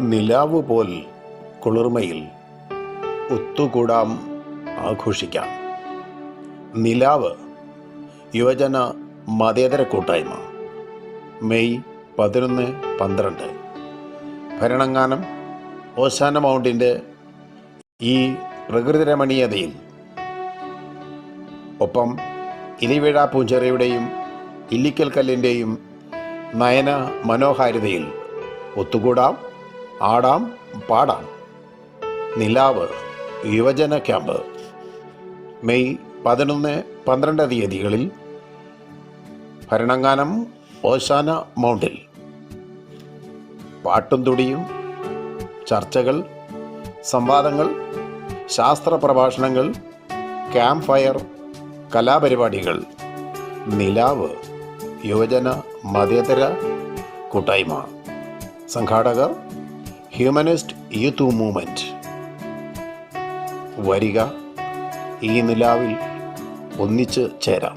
നിലാവ് പോൽ കുളിർമയിൽ ഒത്തുകൂടാം ആഘോഷിക്കാം. നിലാവ് യുവജന മതേതര കൂട്ടായ്മ. മെയ് പതിനൊന്ന് പന്ത്രണ്ട്. ഭരണങ്ങാനം ഓശാന മൗണ്ടിന്റെ ഈ പ്രകൃതിരമണീയതയിൽ. ഒപ്പം ഇലിവിഴ പൂഞ്ചെറയുടെയും ഇല്ലിക്കൽ കല്ലിന്റെയും നയന മനോഹാരിതയിൽ ഒത്തുകൂടാം ആടാം പാടാം. നിലാവ് യുവജന ക്യാമ്പ്. മെയ് പതിനൊന്ന് പന്ത്രണ്ട് തീയതികളിൽ ഭരണങ്ങാനം ഓശാന മൗണ്ടിൽ. പാട്ടും തുടിയും ചർച്ചകൾ സംവാദങ്ങൾ ശാസ്ത്ര പ്രഭാഷണങ്ങൾ ക്യാമ്പ് ഫയർ കലാപരിപാടികൾ നിലാവ് യുവജന മതേതര കൂട്ടായ്മ. സംഘാടകർ ഹ്യൂമനിസ്റ്റ് യൂത്ത് മൂവ്മെന്റ് വരിക ഈ നിലാവിൽ ഒന്നിച്ച് ചേരാം.